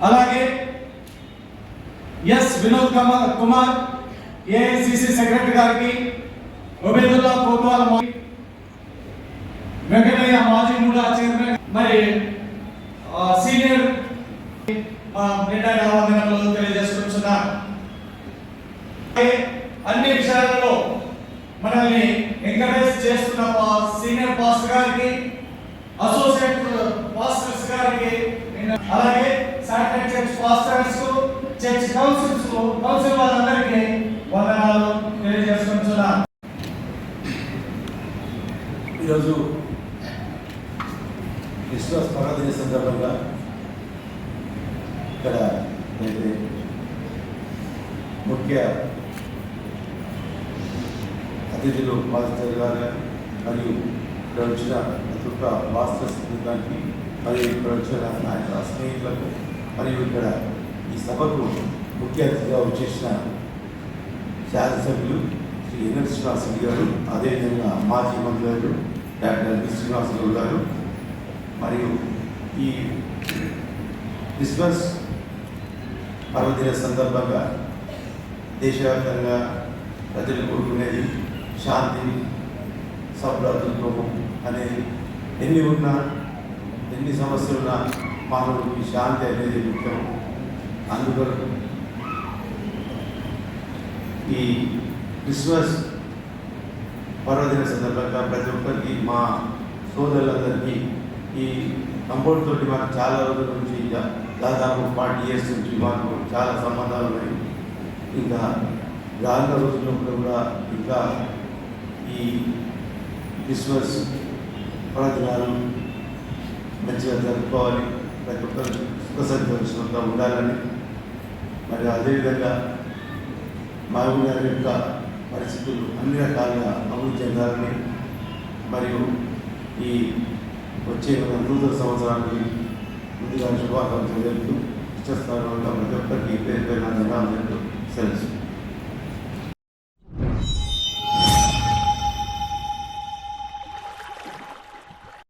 అలాగే S Vinod Kumar Kumar AICC secretary గారికి ఒబేదుల్లా కోత్వాల్ వెంకటయ్య మాజీ మూడా చైర్మన్ మరి సీనియర్ ఆ, నిండైన తెలియజేసుకుంటున్నా. అన్ని విషయాలలో మనల్ని ఎంకరేజ్ చేస్తున్న సీనియర్ పాస్టర్ గారికి అసోసియేట్ పాస్టర్స్ గారికి అలాగే satellite church pastors church councils council వాళ్ళందరికీ వందనాలు తెలియజేసుకుంటున్నా ఈరోజు క్రిస్మస్ పర్వదిన సందర్భంగా ఇక్కడ అయితే ముఖ్య అతిథులు మాస్టర్ గారు మరియు ఇక్కడ వచ్చిన ప్రతి ఒక్క మాస్టర్స్ బృందానికి మరియు ఇక్కడ వచ్చిన నా యొక్క స్నేహితులకు మరియు ఇక్కడ ఈ సభకు ముఖ్య అతిథిగా వచ్చేసిన శాసనసభ్యులు శ్రీ ఎన్ఎల్ శ్రీనివాసరెడ్డి గారు అదేవిధంగా మాజీ మంత్రులు డాక్టర్ బి శ్రీనివాసరావు గారు మరియు ఈ క్రిస్మస్ పర్వదిన సందర్భంగా దేశవ్యాప్తంగా ప్రజలు కోరుకునేది శాంతి సౌభ్రాతృత్వము అనేది ఎన్ని ఉన్నా ఎన్ని సమస్యలున్నా మానవుడికి శాంతి అనేది ముఖ్యం. అందుకొరకు ఈ క్రిస్మస్ పర్వదిన సందర్భంగా ప్రతి ఒక్కరికి మా సోదరులందరికీ ఈ కంపౌండ్ తోటి మాకు చాలా రోజుల నుంచి దాదాపు ఫార్టీ ఇయర్స్ నుంచి మాకు చాలా సంబంధాలు ఉన్నాయి. ఇంకా రానున్న రోజుల్లో కూడా ఇంకా ఈ క్రిస్మస్ పర్వదినాలు మంచిగా జరుపుకోవాలి. ప్రతి ఒక్కరు సుఖ సంతోషంతో ఉండాలని. మరి అదేవిధంగా మహబూబ్ గారి యొక్క పరిస్థితులు అన్ని రకాలుగా అభివృద్ధి చెందాలని మరియు ఈ వచ్చే నూతన సంవత్సరానికి ముందుగా శుభాకాంక్షలు తెలుపుతూ ఇష్టస్థానంగా ప్రతి ఒక్కరికి పేరు పేరు ధన్యవాదాలు తెలుపుతూ సెలవు